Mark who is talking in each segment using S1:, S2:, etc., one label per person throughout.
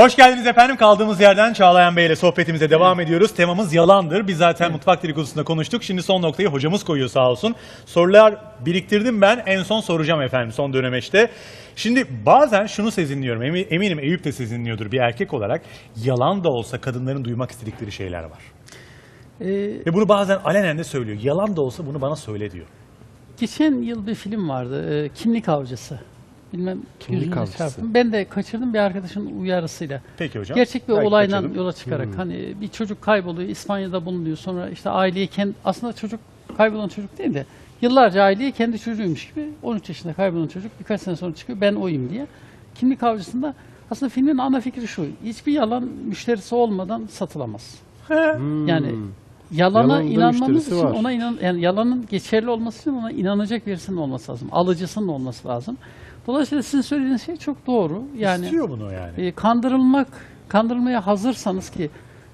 S1: Hoş geldiniz efendim. Kaldığımız yerden Çağlayan Bey ile sohbetimize devam ediyoruz. Temamız yalandır. Biz zaten mutfak dedikodusunda konuştuk. Şimdi son noktayı hocamız koyuyor sağ olsun. Sorular biriktirdim ben. En son soracağım efendim son dönemeçte. Şimdi bazen şunu sezinliyorum. Emi- Eminim Eyüp de sezinliyordur bir erkek olarak. Yalan da olsa kadınların duymak istedikleri şeyler var.
S2: Ee,
S1: Ve bunu bazen alenen de söylüyor. Yalan da olsa bunu bana söyle diyor.
S2: geçen yıl bir film vardı, e, Kimlik Avcısı. Bilmem
S3: Kimlik Avcısı.
S2: çarptım. Ben de kaçırdım bir arkadaşın uyarısıyla.
S1: Peki hocam.
S2: Gerçek bir
S1: Belki
S2: olaydan
S1: kaçırdım.
S2: yola çıkarak hani bir çocuk kayboluyor, İspanya'da bulunuyor. Sonra işte aileye kendi aslında çocuk kaybolan çocuk değil de yıllarca aileye kendi çocuğuymuş gibi 13 yaşında kaybolan çocuk birkaç sene sonra çıkıyor ben oyum diye. Kimlik Avcısı'nda aslında filmin ana fikri şu. Hiçbir yalan müşterisi olmadan satılamaz. Yani yalana
S3: Yalanın da
S2: inanmamız
S3: müşterisi
S2: için
S3: var.
S2: ona inan yani yalanın geçerli olması için ona inanacak birisinin olması lazım. Alıcısının olması lazım. Dolayısıyla sizin söylediğiniz şey çok doğru. Yani
S1: İstiyor bunu yani.
S2: e, kandırılmak, kandırılmaya hazırsanız ki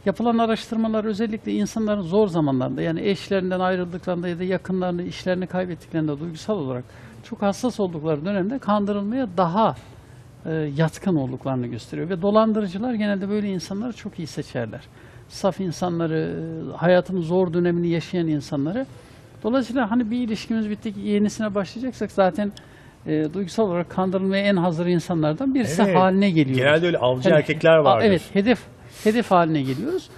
S2: yapılan araştırmalar özellikle insanların zor zamanlarında yani eşlerinden ayrıldıklarında ya da yakınlarını, işlerini kaybettiklerinde duygusal olarak çok hassas oldukları dönemde kandırılmaya daha e, yatkın olduklarını gösteriyor. Ve dolandırıcılar genelde böyle insanları çok iyi seçerler. Saf insanları, e, hayatın zor dönemini yaşayan insanları. Dolayısıyla hani bir ilişkimiz bitti ki yenisine başlayacaksak zaten e, duygusal olarak kandırılmaya en hazır insanlardan birisi
S1: Evet.
S2: haline geliyoruz.
S1: Genelde öyle avcı
S2: Yani-
S1: erkekler
S2: A-
S1: vardır.
S2: Evet, hedef hedef haline geliyoruz.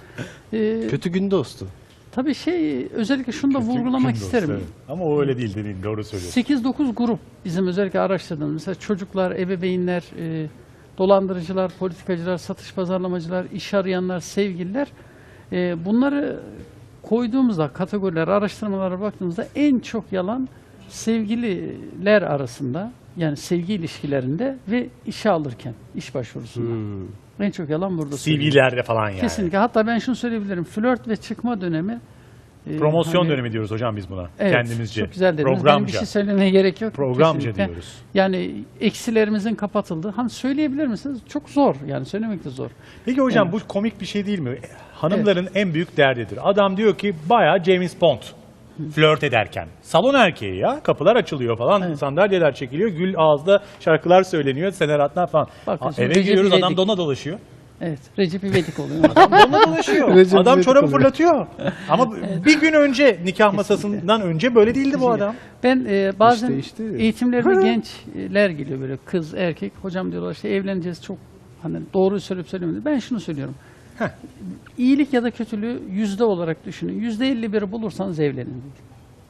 S2: E,
S3: Kötü gün dostu.
S2: tabii şey özellikle şunu da
S1: Kötü
S2: vurgulamak
S1: dostu,
S2: isterim.
S1: evet. Ama o öyle değil dediğin doğru söylüyorsun.
S2: 8-9 grup bizim özellikle araştırdığımız mesela çocuklar, ebeveynler, e, dolandırıcılar, politikacılar, satış pazarlamacılar, iş arayanlar, sevgililer e, bunları koyduğumuzda kategoriler, araştırmalara baktığımızda en çok yalan sevgililer arasında yani sevgi ilişkilerinde ve işe alırken, iş başvurusunda.
S3: Hmm.
S2: En çok yalan burada.
S1: CV'lerde falan yani.
S2: Kesinlikle. Hatta ben şunu söyleyebilirim. Flört ve çıkma dönemi e,
S1: Promosyon
S2: hani-
S1: dönemi diyoruz hocam biz buna.
S2: Evet,
S1: Kendimizce.
S2: Çok güzel dediniz. Benim bir
S1: Programca.
S2: şey söylemeye gerek yok.
S1: Programca
S2: Kesinlikle.
S1: diyoruz.
S2: Yani eksilerimizin kapatıldığı. Hani söyleyebilir misiniz? Çok zor. Yani söylemek de zor.
S1: Peki hocam bu komik bir şey değil mi? Hanımların en büyük derdidir. Adam diyor ki bayağı James Bond flört ederken. Salon erkeği ya. Kapılar açılıyor falan.
S2: Evet.
S1: Sandalyeler çekiliyor. Gül ağızda şarkılar söyleniyor. Seneratlar falan.
S2: Bakın
S1: Aa,
S2: şimdi
S1: eve
S2: Recep
S1: giriyoruz adam
S2: İvedik.
S1: dona dolaşıyor.
S2: Evet. Recep İvedik oluyor.
S1: Adam dona dolaşıyor.
S3: Recep
S1: adam
S3: İvedik
S1: çorabı
S3: oluyor.
S1: fırlatıyor. Ama bir gün önce nikah masasından önce böyle değildi bu adam.
S2: Ben e, bazen
S3: İşte, işte.
S2: eğitimlerime gençler geliyor böyle kız erkek. Hocam diyorlar işte evleneceğiz çok hani doğruyu söyleyip söylemiyor. Ben şunu söylüyorum.
S1: Heh.
S2: İyilik ya da kötülüğü yüzde olarak düşünün. Yüzde elli biri bulursanız evlenin.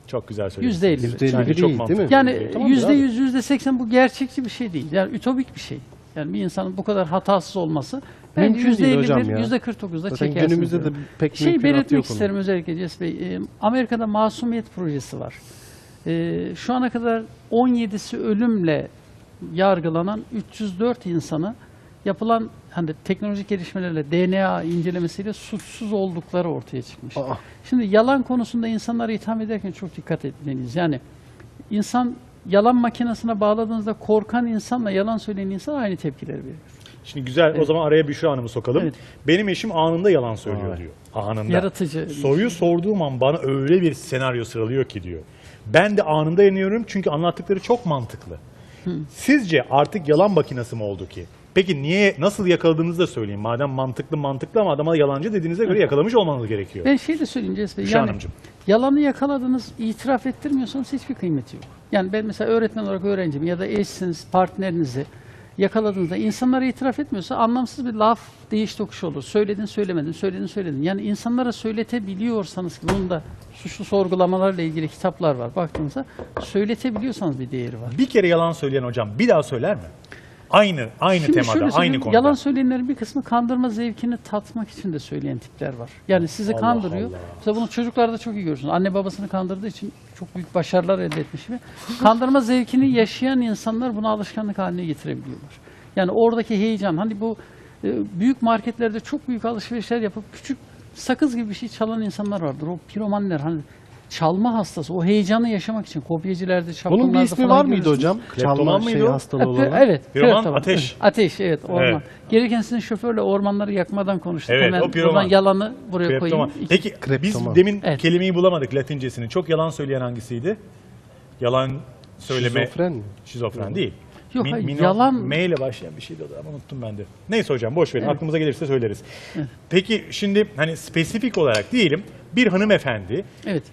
S1: Çok güzel söylüyorsun.
S2: Yüzde elli.
S3: Yüzde elli
S1: çok
S3: değil,
S1: mantıklı.
S3: değil mi?
S2: Yani yüzde yüz, yüzde seksen bu gerçekçi bir şey değil. Yani ütopik bir şey. Yani bir insanın bu kadar hatasız olması bence yüzde elli bir, yüzde kırk dokuzda çekersiniz.
S3: günümüzde de
S2: diyorum.
S3: pek
S2: Şey belirtmek isterim özellikle Ces Bey. E, Amerika'da masumiyet projesi var. E, şu ana kadar 17'si ölümle yargılanan 304 insanı yapılan hani teknolojik gelişmelerle DNA incelemesiyle suçsuz oldukları ortaya çıkmış.
S3: Aa.
S2: Şimdi yalan konusunda insanları itham ederken çok dikkat etmeliyiz. Yani insan yalan makinesine bağladığınızda korkan insanla yalan söyleyen insan aynı tepkileri veriyor.
S1: Şimdi güzel o zaman araya Büşra Hanım'ı sokalım.
S2: Evet.
S1: Benim eşim anında yalan söylüyor
S3: Vay.
S1: diyor. Anında.
S2: Yaratıcı.
S1: Soruyu sorduğum an bana öyle bir senaryo sıralıyor ki diyor. Ben de anında yanıyorum çünkü anlattıkları çok mantıklı. Sizce artık yalan makinesi mi oldu ki? Peki niye, nasıl yakaladığınızı da söyleyin. Madem mantıklı mantıklı ama adama yalancı dediğinize göre yakalamış olmanız gerekiyor.
S2: Ben şey de söyleyeyim.
S1: Büşra
S2: Yani
S1: Hanımcığım.
S2: yalanı yakaladınız, itiraf ettirmiyorsanız hiçbir kıymeti yok. Yani ben mesela öğretmen olarak öğrencimi ya da eşsiniz, partnerinizi yakaladığınızda insanlara itiraf etmiyorsa anlamsız bir laf değiş tokuş olur. Söyledin söylemedin, söyledin söyledin. Yani insanlara söyletebiliyorsanız ki bunun da suçlu sorgulamalarla ilgili kitaplar var baktığınızda söyletebiliyorsanız bir değeri var.
S1: Bir kere yalan söyleyen hocam bir daha söyler mi? Aynı, aynı
S2: Şimdi
S1: temada,
S2: şöyle
S1: aynı
S2: söyleyeyim,
S1: konuda.
S2: Yalan söyleyenlerin bir kısmı kandırma zevkini tatmak için de söyleyen tipler var. Yani sizi
S1: Allah
S2: kandırıyor.
S1: Allah.
S2: Mesela bunu çocuklarda çok iyi görürsünüz. Anne babasını kandırdığı için çok büyük başarılar elde etmiş. Kandırma zevkini yaşayan insanlar bunu alışkanlık haline getirebiliyorlar. Yani oradaki heyecan hani bu e, büyük marketlerde çok büyük alışverişler yapıp küçük sakız gibi bir şey çalan insanlar vardır. O piromanlar hani çalma hastası. O heyecanı yaşamak için kopyacılarda,
S3: Bunun
S2: çapkınlarda
S3: bir ismi var mıydı hocam?
S1: Kleptoman
S3: Çalma
S1: mıydı
S3: şey
S1: o?
S3: hastalığı olan.
S2: Evet.
S1: Piroman, ateş.
S2: Ateş evet orman.
S1: Evet.
S2: Gereken sizin şoförle ormanları yakmadan konuştuk.
S1: Evet,
S2: Hemen
S1: o piroman.
S2: buradan yalanı buraya
S1: Kleptoman.
S2: koyayım.
S1: Peki
S3: Kleptoman.
S1: biz demin
S2: Evet.
S1: kelimeyi bulamadık latincesini. Çok yalan söyleyen hangisiydi? Yalan söyleme.
S3: Şizofren mi?
S1: Şizofren değil.
S2: Yok
S1: Mi-
S2: hayır,
S1: Mino-
S2: yalan
S1: M ile başlayan bir şeydi o da ama unuttum ben de. Neyse hocam boş verin.
S2: Evet.
S1: Aklımıza gelirse söyleriz. Peki şimdi hani spesifik olarak diyelim bir hanımefendi
S2: evet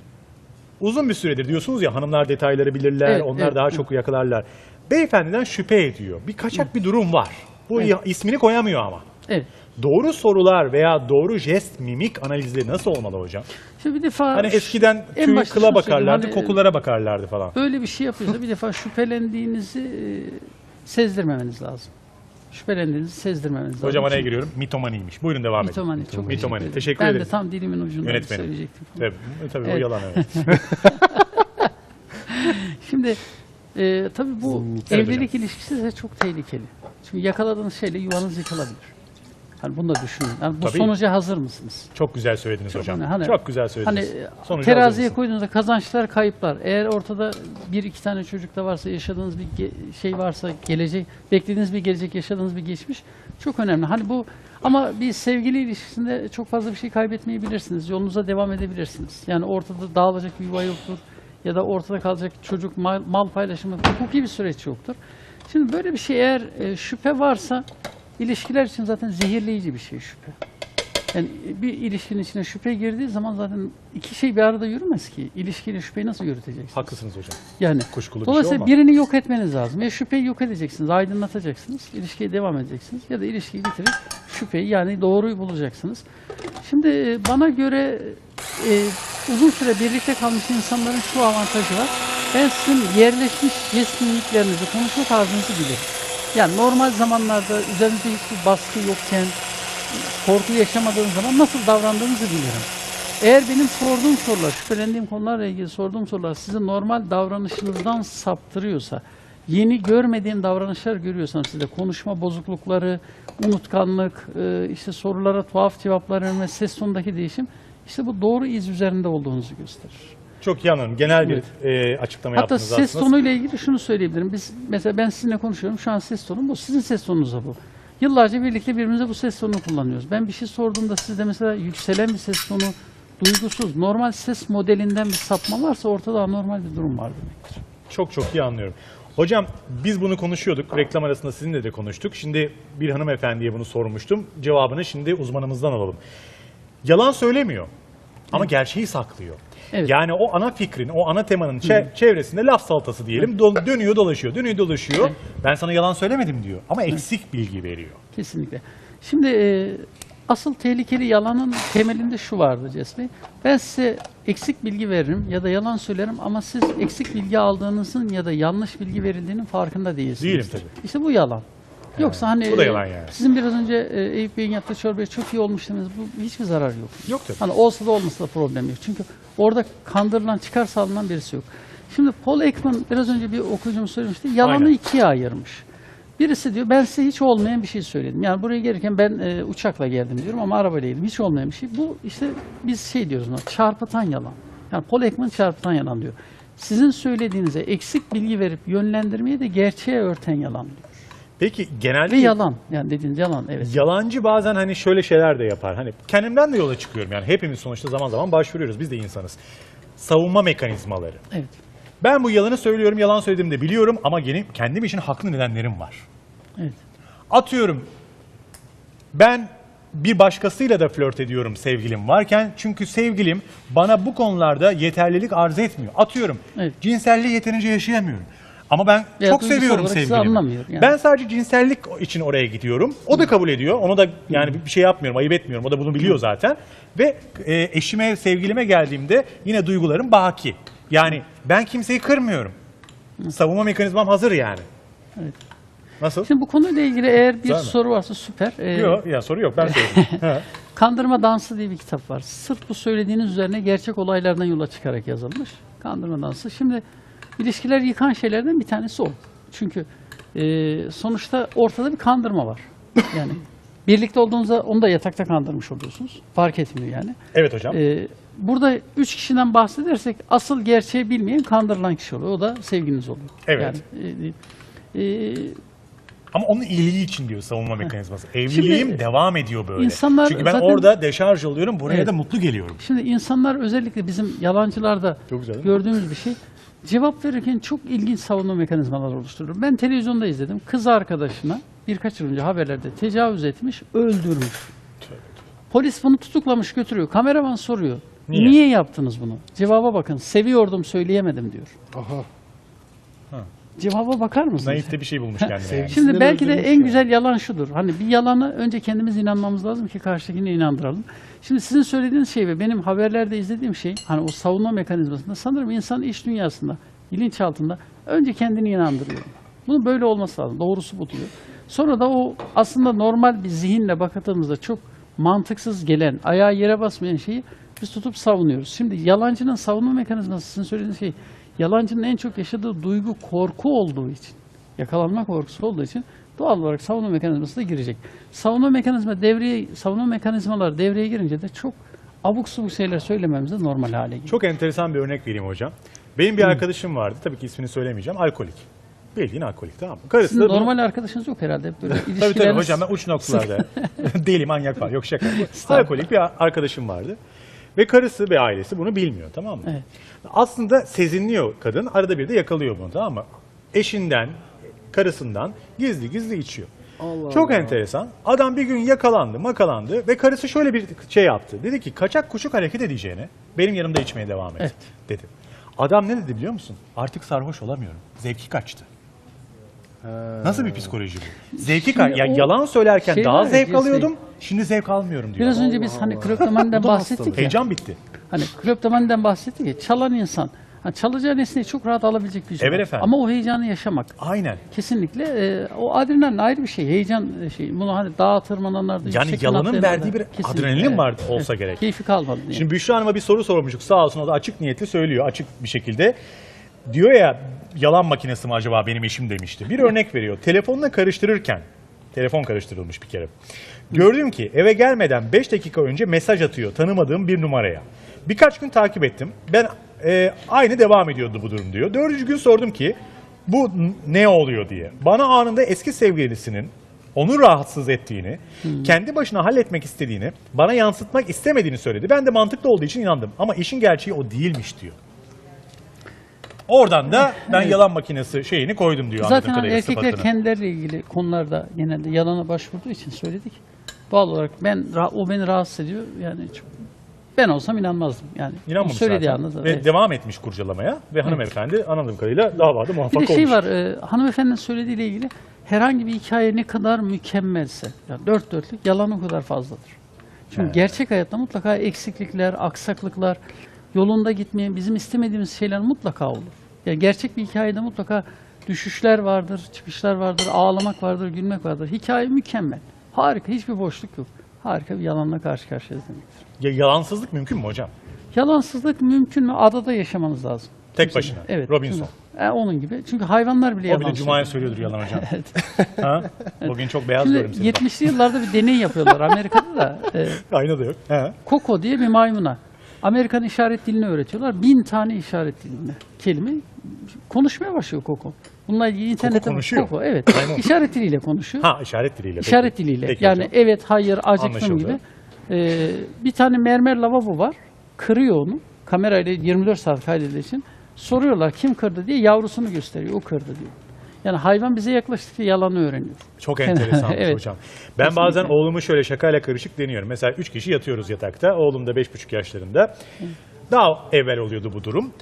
S1: uzun bir süredir diyorsunuz ya hanımlar detayları bilirler,
S2: Evet,
S1: onlar
S2: evet,
S1: daha
S2: evet.
S1: çok yakalarlar. Beyefendiden şüphe ediyor. Bir kaçak bir durum var. Bu
S2: Evet.
S1: ismini koyamıyor ama.
S2: evet.
S1: Doğru sorular veya doğru jest, mimik analizleri nasıl olmalı hocam?
S2: Şimdi bir defa
S1: Hani eskiden
S2: en
S1: tüy kıla bakarlardı,
S2: hani,
S1: kokulara bakarlardı falan.
S2: Böyle bir şey yapıyorsa bir defa şüphelendiğinizi e, sezdirmemeniz lazım. Şüphelendiğinizi sezdirmemeniz lazım.
S1: Hocam araya
S2: Çünkü-
S1: giriyorum. Mitomaniymiş. Buyurun devam edin.
S2: Mitomani. Çok
S1: Mitomani.
S2: teşekkür,
S1: Teşekkür
S2: ederim. Ben de tam dilimin ucundan
S1: Yönetmenim.
S2: söyleyecektim.
S1: Tabii, tabii o
S2: Evet.
S1: yalan evet.
S2: Şimdi e, tabii bu
S1: Evet
S2: evlilik ilişkisi de çok tehlikeli. Çünkü yakaladığınız şeyle yuvanız yıkılabilir. Hani bunu da düşünün. Yani bu
S1: Tabii.
S2: sonuca hazır mısınız?
S1: Çok güzel söylediniz hocam.
S2: hani- hani-
S1: Çok güzel
S2: Hani
S1: söylediniz. Sonuca hazır
S2: teraziye koyduğunuzda kazançlar, kayıplar. Eğer ortada bir iki tane çocuk da varsa, yaşadığınız bir şey varsa, gelecek, beklediğiniz bir gelecek, yaşadığınız bir geçmiş çok önemli. Hani bu ama bir sevgili ilişkisinde çok fazla bir şey kaybetmeyebilirsiniz. Yolunuza devam edebilirsiniz. Yani ortada dağılacak bir yuva yoktur ya da ortada kalacak çocuk mal, mal paylaşımı, hukuki bir süreç yoktur. Şimdi böyle bir şey eğer e, şüphe varsa ilişkiler için zaten zehirleyici bir şey şüphe. Yani bir ilişkinin içine şüphe girdiği zaman zaten iki şey bir arada yürümez ki. İlişkiyle şüpheyi nasıl yürüteceksiniz?
S1: Haklısınız hocam.
S2: Yani
S1: Kuşkulu bir şey
S2: dolayısıyla
S1: olmaz.
S2: birini yok etmeniz lazım. Ya şüpheyi yok edeceksiniz, aydınlatacaksınız. ilişkiye devam edeceksiniz. Ya da ilişkiyi bitirip şüpheyi yani doğruyu bulacaksınız. Şimdi e, bana göre e, uzun süre birlikte kalmış insanların şu avantajı var. Ben sizin yerleşmiş jest mimiklerinizi, konuşma tarzınızı bilirim. Yani normal zamanlarda üzerinizde hiçbir baskı yokken, korku yaşamadığınız zaman nasıl davrandığınızı bilirim. Eğer benim sorduğum sorular, şüphelendiğim konularla ilgili sorduğum sorular sizin normal davranışınızdan saptırıyorsa, yeni görmediğim davranışlar görüyorsanız sizde konuşma bozuklukları, unutkanlık, e, işte sorulara tuhaf cevaplar verme, ses tonundaki değişim, işte bu doğru iz üzerinde olduğunuzu gösterir.
S1: Çok iyi anladım. Genel bir e, açıklama
S2: Hatta
S1: yaptınız
S2: ses
S1: aslında.
S2: tonuyla ilgili şunu söyleyebilirim. Biz mesela ben sizinle konuşuyorum. Şu an ses tonum bu. Sizin ses tonunuz da bu. Yıllarca birlikte birbirimize bu ses tonunu kullanıyoruz. Ben bir şey sorduğumda sizde mesela yükselen bir ses tonu, duygusuz, normal ses modelinden bir sapma varsa ortada anormal bir durum var demektir.
S1: Çok çok iyi anlıyorum. Hocam biz bunu konuşuyorduk. Reklam arasında sizinle de konuştuk. Şimdi bir hanımefendiye bunu sormuştum. Cevabını şimdi uzmanımızdan alalım. Yalan söylemiyor. Ama gerçeği saklıyor.
S2: Evet.
S1: Yani o ana fikrin, o ana temanın çe- çevresinde laf salatası diyelim. do- dönüyor dolaşıyor, dönüyor dolaşıyor. Ben sana yalan söylemedim diyor. Ama eksik bilgi veriyor.
S2: Kesinlikle. Şimdi e, asıl tehlikeli yalanın temelinde şu vardı Ces Bey. Ben size eksik bilgi veririm ya da yalan söylerim ama siz eksik bilgi aldığınızın ya da yanlış bilgi verildiğinin farkında değilsiniz.
S1: Değilim tabii.
S2: İşte bu yalan. Yoksa hani
S1: bu da yalan yani.
S2: sizin biraz önce e, Eyüp Bey'in yaptığı çorbaya çok iyi olmuş demeniz bu hiçbir zarar yok.
S1: Yok tabii.
S2: Hani olsa da olmasa da problem yok. Çünkü orada kandırılan, çıkar sağlanan birisi yok. Şimdi Paul Ekman biraz önce bir okuyucum söylemişti. Yalanı
S1: Aynen.
S2: ikiye ayırmış. Birisi diyor ben size hiç olmayan bir şey söyledim. Yani buraya gelirken ben e, uçakla geldim diyorum ama arabayla geldim. Hiç olmayan bir şey. Bu işte biz şey diyoruz buna çarpıtan yalan. Yani Paul Ekman çarpıtan yalan diyor. Sizin söylediğinize eksik bilgi verip yönlendirmeyi de gerçeğe örten yalan diyor.
S1: Peki genelde
S2: Ve yalan. Yani dediğiniz yalan evet.
S1: Yalancı bazen hani şöyle şeyler de yapar. Hani kendimden de yola çıkıyorum yani hepimiz sonuçta zaman zaman başvuruyoruz. Biz de insanız. Savunma mekanizmaları.
S2: Evet.
S1: Ben bu yalanı söylüyorum, yalan söylediğimi de biliyorum ama gene kendim için haklı nedenlerim var.
S2: Evet.
S1: Atıyorum ben bir başkasıyla da flört ediyorum sevgilim varken çünkü sevgilim bana bu konularda yeterlilik arz etmiyor. Atıyorum
S2: Evet.
S1: cinselliği yeterince yaşayamıyorum. Ama ben
S2: Veya
S1: çok
S2: duygusal
S1: seviyorum
S2: olarak sizi
S1: sevgilimi.
S2: yani.
S1: Ben sadece cinsellik için oraya gidiyorum. O da kabul ediyor. Onu da yani bir şey yapmıyorum, ayıp etmiyorum. O da bunu biliyor zaten. Ve e, eşime, sevgilime geldiğimde yine duygularım baki. Yani ben kimseyi kırmıyorum. Savunma mekanizmam hazır yani.
S2: Evet.
S1: Nasıl?
S2: Şimdi bu konuyla ilgili eğer bir
S1: Güzel mi?
S2: soru varsa süper. Ee,
S1: Yok ya soru yok ben söyleyeyim. Ha.
S2: Kandırma Dansı diye bir kitap var. Sırf bu söylediğiniz üzerine gerçek olaylardan yola çıkarak yazılmış. Kandırma Dansı. Şimdi ilişkiler yıkan şeylerden bir tanesi o. Çünkü e, sonuçta ortada bir kandırma var. Yani birlikte olduğunuzda onu da yatakta kandırmış oluyorsunuz. Fark etmiyor yani.
S1: Evet hocam.
S2: Ee, burada üç kişiden bahsedersek asıl gerçeği bilmeyen kandırılan kişi oluyor. O da sevgiliniz oluyor.
S1: Evet.
S2: Yani, e, e,
S1: Ama onun iyiliği için diyor savunma mekanizması. Evliliğim
S2: Şimdi,
S1: devam ediyor böyle.
S2: insanlar
S1: Çünkü ben
S2: zaten-
S1: orada deşarj oluyorum, buraya
S2: Evet.
S1: da mutlu geliyorum.
S2: Şimdi insanlar özellikle bizim yalancılarda gördüğümüz bir şey. Cevap verirken çok ilginç savunma mekanizmaları oluşturur. Ben televizyonda izledim. Kız arkadaşına birkaç yıl önce haberlerde tecavüz etmiş, öldürmüş. Polis bunu tutuklamış götürüyor. Kameraman soruyor.
S1: Niye?
S2: Niye, yaptınız bunu? Cevaba bakın. Seviyordum söyleyemedim diyor.
S3: Aha.
S2: Cevaba bakar mısınız?
S1: Naifte bir şey bulmuş kendine yani.
S2: Şimdi belki de en güzel yalan şudur. Hani bir yalanı önce kendimiz inanmamız lazım ki karşıdakini inandıralım. Şimdi sizin söylediğiniz şey ve benim haberlerde izlediğim şey hani o savunma mekanizmasında sanırım insan iş dünyasında, bilinçaltında önce kendini inandırıyor. Bunun böyle olması lazım. Doğrusu bu diyor. Sonra da o aslında normal bir zihinle bakıldığımızda çok mantıksız gelen, ayağa yere basmayan şeyi biz tutup savunuyoruz. Şimdi yalancının savunma mekanizması sizin söylediğiniz şey yalancının en çok yaşadığı duygu korku olduğu için yakalanma korkusu olduğu için doğal olarak savunma mekanizması da girecek. Savunma mekanizma devreye savunma mekanizmalar devreye girince de çok abuk subuk şeyler söylememiz de normal hale geliyor.
S1: Çok enteresan bir örnek vereyim hocam. Benim bir arkadaşım vardı. Tabii ki ismini söylemeyeceğim. Alkolik. Bildiğin alkolik tamam mı? Karısı
S2: Sizin
S1: da bunu-
S2: normal arkadaşınız yok herhalde. Böyle
S1: Tabii tabii
S2: ilişkileriniz-
S1: hocam ben uç noktalarda deli manyak var. Yok şaka. Alkolik bir arkadaşım vardı. Ve karısı ve ailesi bunu bilmiyor tamam mı?
S2: Evet.
S1: Aslında sezinliyor kadın. Arada bir de yakalıyor bunu tamam mı? Eşinden, karısından gizli gizli içiyor.
S3: Allah
S1: Çok
S3: Allah.
S1: enteresan. Adam bir gün yakalandı, makalandı ve karısı şöyle bir şey yaptı. Dedi ki kaçak kuşuk hareket edeceğine benim yanımda içmeye devam et
S2: Evet.
S1: dedi. Adam ne dedi biliyor musun? Artık sarhoş olamıyorum. Zevki kaçtı. Nasıl bir psikoloji bu? Zevki. Yani
S2: o
S1: yalan söylerken
S2: şey
S1: daha
S2: var ya,
S1: zevk
S2: cinsiyet.
S1: alıyordum. Şimdi zevk almıyorum diyor.
S2: Biraz önce biz hani kleptomaniden
S3: Bu da
S2: bahsettik
S3: hastalık.
S2: ya.
S1: Heyecan bitti.
S2: Hani kleptomaniden bahsettik ya. Çalan insan. Hani çalacağı nesneyi çok rahat alabilecek bir şey.
S1: Evet efendim.
S2: Ama o heyecanı yaşamak.
S1: Aynen.
S2: Kesinlikle e, o adrenalin ayrı bir şey. Heyecan e, şey. Bunu hani dağa tırmananlarda
S1: Yani
S2: yüksek
S1: yalanın verdiği bir
S2: Kesinlikle,
S1: adrenalin var olsa gerek.
S2: Keyfi kalmadı. diye.
S1: Şimdi Büşra Hanım'a bir soru sormuştuk. Sağ olsun o da açık niyetli söylüyor. Açık bir şekilde. Diyor ya yalan makinesi mi acaba benim eşim demişti. Bir örnek veriyor. Telefonla karıştırırken telefon karıştırılmış bir kere. Gördüm ki eve gelmeden 5 dakika önce mesaj atıyor tanımadığım bir numaraya. Birkaç gün takip ettim. Ben e, aynı devam ediyordu bu durum diyor. Dördüncü gün sordum ki bu ne oluyor diye. Bana anında eski sevgilisinin onu rahatsız ettiğini, kendi başına halletmek istediğini, bana yansıtmak istemediğini söyledi. Ben de mantıklı olduğu için inandım. Ama işin gerçeği o değilmiş diyor. Oradan da ben yalan makinesi şeyini koydum diyor. anladığım
S2: Zaten hani
S1: kadarıyla,
S2: erkekler
S1: sıfatını.
S2: kendileriyle ilgili konularda genelde yalana başvurduğu için söyledik. Doğal olarak ben ra- o beni rahatsız ediyor. Yani çok, ben olsam inanmazdım. Yani
S1: İnanmamış
S2: söylediği
S1: zaten.
S2: anda.
S1: Ve
S2: evet.
S1: devam etmiş kurcalamaya ve hanımefendi anladığım kadarıyla davada muvaffak
S2: Bir de
S1: olmuş.
S2: şey var, e, hanımefendinin söylediğiyle ilgili herhangi bir hikaye ne kadar mükemmelse, yani dört dörtlük yalan o kadar fazladır. Çünkü gerçek hayatta mutlaka eksiklikler, aksaklıklar, yolunda gitmeyen, bizim istemediğimiz şeyler mutlaka olur. Yani gerçek bir hikayede mutlaka düşüşler vardır, çıkışlar vardır, ağlamak vardır, gülmek vardır. Hikaye mükemmel. Harika, hiçbir boşluk yok. Harika bir yalanla karşı karşıyayız demektir.
S1: Ya, yalansızlık mümkün mü hocam?
S2: Yalansızlık mümkün mü? Adada yaşamanız lazım.
S1: Tek
S2: Kimse-
S1: başına.
S2: Evet.
S1: Robinson.
S2: çünkü- e, onun gibi. Çünkü hayvanlar bile
S1: O
S2: yalan
S1: bile Cuma'ya
S2: söylüyor.
S1: söylüyordur yalan hocam. ha? Bugün çok beyaz
S2: Şimdi
S1: gördüm seni.
S2: 70'li yıllarda bir deney yapıyorlar Amerika'da da. E,
S1: Ayna da yok. He.
S2: Koko diye bir maymuna. Amerikan işaret dilini öğretiyorlar. Bin tane işaret dilinde kelime. Konuşmaya başlıyor Koko. Bununla ilgili internette
S1: konuşuyor.
S2: Koko, evet. İşaret diliyle konuşuyor.
S1: Ha işaret diliyle. peki.
S2: İşaret diliyle.
S1: Peki
S2: yani
S1: hocam.
S2: evet, hayır, acıktım gibi. Ee, bir tane mermer lavabo var. Kırıyor onu. Kamerayla 24 saat kaydedildiği için. Soruyorlar kim kırdı diye yavrusunu gösteriyor. O kırdı diyor. Yani hayvan bize yaklaştıkça yalanı öğreniyor.
S1: Çok enteresan
S2: Evet.
S1: hocam. Ben bazen oğlumu şöyle şakayla karışık deniyorum. Mesela üç kişi yatıyoruz yatakta. Oğlum da beş buçuk yaşlarında. Daha evvel oluyordu bu durum.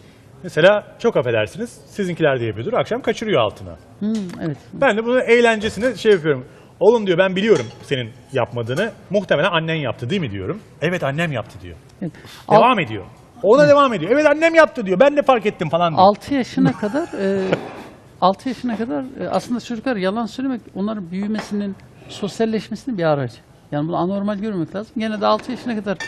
S1: Mesela çok affedersiniz sizinkiler de yapıyordur. Akşam kaçırıyor altına.
S2: Hmm, evet.
S1: Ben de bunu eğlencesine şey yapıyorum. Oğlum diyor ben biliyorum senin yapmadığını. Muhtemelen annen yaptı değil mi diyorum. Evet annem yaptı diyor.
S2: evet.
S1: Devam ediyor. Ona devam ediyor. Evet annem yaptı diyor. Ben de fark ettim falan diyor.
S2: 6 yaşına kadar e, 6 yaşına kadar e, aslında çocuklar yalan söylemek onların büyümesinin, sosyalleşmesinin bir aracı. Yani bunu anormal görmemek lazım. Gene de 6 yaşına kadar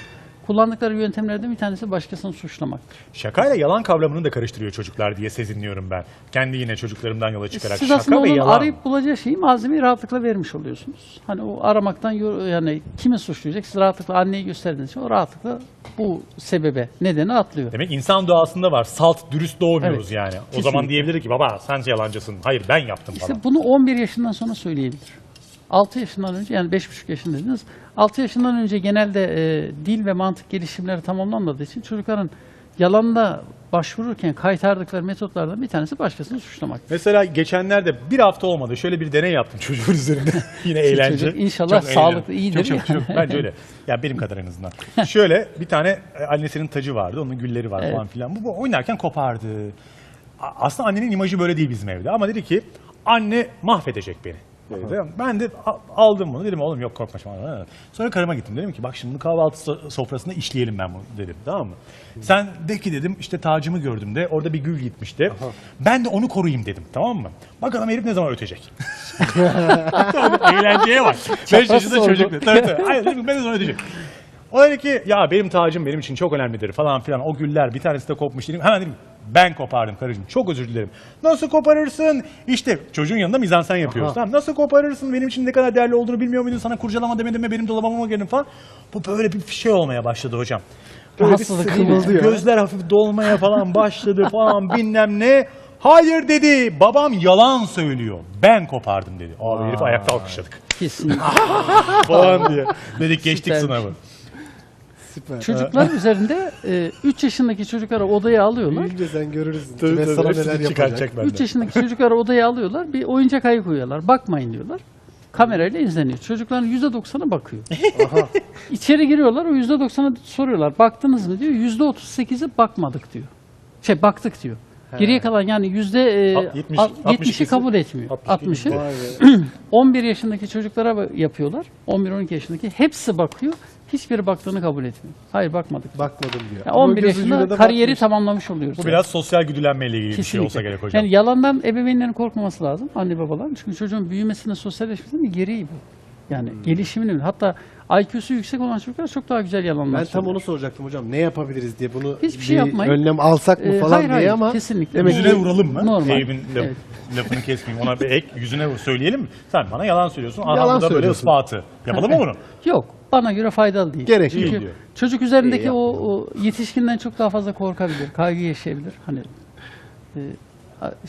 S2: Kullandıkları yöntemlerden bir tanesi başkasını suçlamak.
S1: Şakayla yalan kavramını da karıştırıyor çocuklar diye sezinliyorum ben. Kendi yine çocuklarımdan yola çıkarak.
S2: Siz
S1: Şaka ve yalan.
S2: arayıp bulacağı şeyi malzemeyi rahatlıkla vermiş oluyorsunuz. Hani o aramaktan yani kimi suçlayacak? Siz rahatlıkla anneyi gösterdiğiniz için o rahatlıkla bu sebebe, nedeni atlıyor.
S1: Demek insan doğasında var. Salt, dürüst doğmuyoruz
S2: Evet,
S1: yani. O
S2: kesinlikle.
S1: zaman diyebilir ki baba sen yalancısın. Hayır ben yaptım
S2: İşte
S1: falan.
S2: bunu 11 yaşından sonra söyleyebilir. 6 yaşından önce yani 5,5 yaşındaydınız. 6 yaşından önce genelde e, dil ve mantık gelişimleri tamamlanmadığı için çocukların yalanla başvururken kaytardıkları metotlardan bir tanesi başkasını suçlamak.
S1: Mesela geçenlerde bir hafta olmadı. Şöyle bir deney yaptım çocuğun üzerinde. Yine eğlence.
S2: çocuk inşallah
S1: Çok
S2: sağlıklı,
S1: eğlenceli.
S2: iyidir
S1: Çok, çok,
S2: yani.
S1: çok. Bence öyle. Ya benim kadar en azından. Şöyle bir tane e, annesinin tacı vardı. Onun gülleri var
S2: Evet.
S1: falan filan. Bu, bu oynarken kopardı. Aslında annenin imajı böyle değil bizim evde. Ama dedi ki anne mahvedecek beni. Tamam. Ben de aldım bunu. Dedim oğlum yok korkma. Sonra karıma gittim. Dedim ki bak şimdi kahvaltı so- sofrasında işleyelim ben bunu dedim. Tamam mı? Sen de ki dedim işte tacımı gördüm de orada bir gül gitmişti. Ben de onu koruyayım dedim. Tamam mı? Bakalım herif ne zaman ötecek. Eğlenceye bak. 5 yaşında çocuk. Tabii tabii. Hayır dedim ben de sonra ötecek. O dedi ki ya benim tacım benim için çok önemlidir falan filan. O güller bir tanesi de kopmuş dedim. Hemen dedim ben kopardım karıcığım. Çok özür dilerim. Nasıl koparırsın? İşte çocuğun yanında mizansen yapıyoruz. Tamam. Nasıl koparırsın? Benim için ne kadar değerli olduğunu bilmiyor muydun? Sana kurcalama demedim mi? Benim dolabıma mı girdin falan. Bu böyle bir şey olmaya başladı hocam. Böyle bir
S2: Rahatsızlık mi?
S3: ya.
S1: Gözler hafif dolmaya falan başladı falan bilmem ne. Hayır dedi. Babam yalan söylüyor. Ben kopardım dedi. Abi herif ayakta alkışladık.
S2: Kesinlikle.
S1: falan diye. Dedik geçtik
S2: Süpermiş.
S1: sınavı.
S3: Süper.
S2: Çocuklar üzerinde 3 yaşındaki çocukları odaya alıyorlar.
S3: Büyüyünce sen görürsün.
S1: Tabii,
S3: sana neler yapacak.
S1: çıkartacak benden.
S2: 3 yaşındaki çocukları odaya alıyorlar. Bir oyuncak ayı koyuyorlar. Bakmayın diyorlar. Kamerayla izleniyor. Çocukların %90'ı bakıyor.
S3: Aha.
S2: İçeri giriyorlar. O %90'a soruyorlar. Baktınız mı diyor. %38'i bakmadık diyor. Şey baktık diyor. Geriye kalan yani yüzde e,
S1: Alt- yetmiş-
S2: al-
S1: altmış
S2: 70'i
S1: ikisi.
S2: kabul etmiyor.
S1: Altmış ikisi.
S2: 60'ı.
S3: Vay be.
S2: 11 yaşındaki çocuklara yapıyorlar. 11-12 yaşındaki hepsi bakıyor. Hiçbiri baktığını kabul etmiyor. Hayır bakmadık.
S3: Bakmadım diyor.
S2: Ya
S3: Ama
S2: 11
S3: göz ucuyla
S2: yaşında
S3: da
S2: kariyeri
S3: bakmış.
S2: tamamlamış oluyoruz.
S1: Bu biraz sosyal güdülenmeyle ilgili bir şey olsa gerek hocam.
S2: Yani yalandan ebeveynlerin korkmaması lazım anne babaların. Çünkü çocuğun büyümesine, sosyalleşmesinin gereği bu. Yani
S3: Hmm.
S2: gelişiminin hatta IQ'su yüksek olan çocuklar çok daha güzel yalanlar
S3: Ben tam
S2: söylüyor.
S3: onu soracaktım hocam. Ne yapabiliriz diye bunu
S2: Hiçbir şey yapmayın.
S3: önlem alsak mı
S2: Ee,
S3: falan
S2: hayır,
S3: diye
S2: hayır,
S3: ama
S2: kesinlikle.
S3: demek
S1: Yüzüne vuralım mı?
S2: Normal.
S1: Eyüp'ün laf-
S2: Evet.
S1: lafını kesmeyeyim. Ona bir ek yüzüne vur. Söyleyelim mi? Sen bana yalan söylüyorsun.
S3: Yalan
S1: bu da böyle
S3: söylüyorsun.
S1: ispatı. Yapalım mı bunu?
S2: Yok. Bana göre faydalı değil.
S3: Gerek
S2: Çünkü
S1: diyor.
S2: çocuk üzerindeki o, o yetişkinden çok daha fazla korkabilir. Kaygı yaşayabilir. Hani e,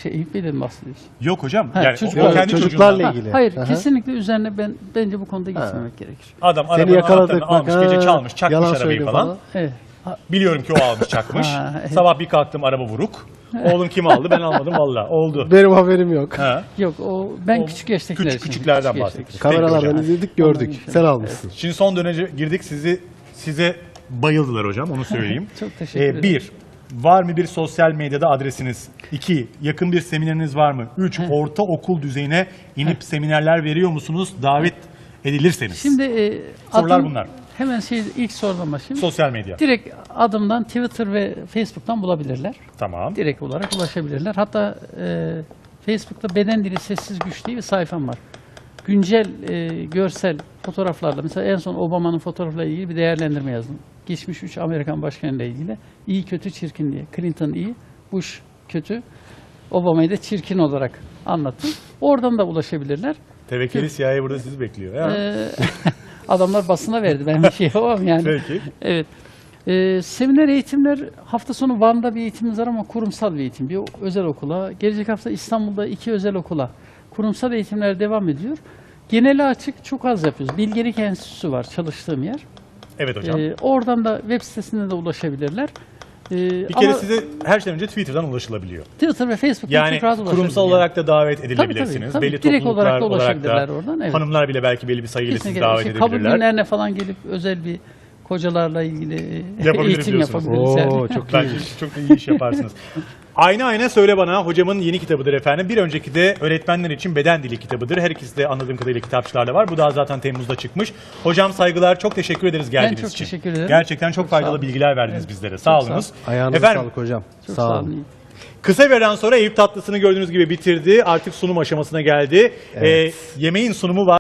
S2: şey Eyüp Bey'den mi bahsediyorsun?
S1: Yok hocam.
S2: Ha,
S1: yani
S2: çocuk-
S1: o, o kendi
S3: çocuklarla
S1: çocuğundan.
S3: ilgili.
S2: Hayır,
S3: Aha.
S2: kesinlikle üzerine ben bence bu konuda gitmemek gerekir.
S1: Adam
S3: seni
S1: arabanın
S3: yakaladık
S1: anahtarını
S3: bak.
S1: almış, gece
S3: ha,
S1: çalmış, çakmış
S3: yalan
S1: arabayı
S3: söylüyor
S1: falan.
S2: Evet. Ha,
S1: Biliyorum ki o almış, çakmış.
S2: Ha, evet.
S1: Sabah bir kalktım araba vuruk. Oğlum kim aldı? Ben almadım valla. Oldu.
S3: Benim haberim yok.
S1: Ha.
S2: Yok o ben
S1: O
S2: küçük yaştakiler
S1: küçük-
S2: için.
S1: küçüklerden
S2: Küçük
S1: bahsettik.
S2: yaştakiler.
S1: Peki
S3: Kameralardan
S1: hocam.
S3: izledik gördük. Sen almışsın.
S1: Şimdi son dönece girdik. Sizi size bayıldılar hocam. Onu söyleyeyim.
S2: Çok teşekkür ederim.
S1: Bir, var mı bir sosyal medyada adresiniz? İki, yakın bir semineriniz var mı? Üç, ortaokul düzeyine inip seminerler veriyor musunuz? Davet edilirseniz.
S2: Şimdi e,
S1: Sorular
S2: adım-
S1: bunlar.
S2: Hemen şey ilk sorudan başlayayım.
S1: Sosyal medya.
S2: Direkt adımdan Twitter ve Facebook'tan bulabilirler.
S1: Tamam.
S2: Direkt olarak ulaşabilirler. Hatta e, Facebook'ta beden dili sessiz güç diye bir sayfam var. Güncel e, görsel fotoğraflarla mesela en son Obama'nın fotoğrafla ilgili bir değerlendirme yazdım. Geçmiş 3 Amerikan başkanıyla ilgili. İyi kötü çirkin diye. Clinton iyi, Bush kötü. Obama'yı da çirkin olarak anlattım. Oradan da ulaşabilirler.
S1: Tevekkeli CIA burada sizi bekliyor. Ya.
S2: Ee, adamlar basına verdi. Ben bir şey yapamam yani.
S1: Peki.
S2: Evet. Ee, seminer eğitimler hafta sonu Van'da bir eğitimimiz var ama kurumsal bir eğitim. Bir özel okula. Gelecek hafta İstanbul'da iki özel okula. Kurumsal eğitimler devam ediyor. Geneli açık çok az yapıyoruz. Bilgelik Enstitüsü var çalıştığım yer.
S1: Evet hocam.
S2: Ee, oradan da web sitesinde de ulaşabilirler. Ee,
S1: bir kere
S2: ama
S1: size her şeyden önce Twitter'dan ulaşılabiliyor.
S2: Twitter ve Facebook'tan
S1: Yani
S2: çok rahat ulaşabilirler.
S1: kurumsal olarak da davet edilebilirsiniz.
S2: tabii.
S1: Belli
S2: Direkt
S1: topluluklar
S2: olarak da
S1: olarak da
S2: oradan, evet.
S1: hanımlar bile belki belli bir sayıyla sizi davet
S2: İşte kabul
S1: edebilirler.
S2: günlerine falan gelip özel bir kocalarla ilgili e, eğitim
S1: diyorsunuz.
S2: yapabiliriz. yani.
S3: Oo çok
S1: Bence çok iyi iş yaparsınız. Ayna ayna söyle bana hocamın yeni kitabıdır efendim. Bir önceki de öğretmenler için beden dili kitabıdır. Her ikisi de anladığım kadarıyla kitapçılarda var. Bu daha zaten Temmuz'da çıkmış. Hocam saygılar. Çok teşekkür ederiz geldiğiniz
S2: çok
S1: için.
S2: teşekkür ederim.
S1: Gerçekten çok,
S2: Çok sağ
S1: faydalı
S2: olun.
S1: bilgiler verdiniz bizlere. Sağ
S2: sağ
S1: olunuz.
S3: Ayağınıza
S1: efendim,
S3: sağlık hocam.
S2: Çok
S3: Sağ olun.
S2: iyi.
S1: Kısa bir aradan sonra Eyüp tatlısını gördüğünüz gibi bitirdi. Artık sunum aşamasına geldi.
S3: Evet.
S1: Ee, yemeğin sunumu var.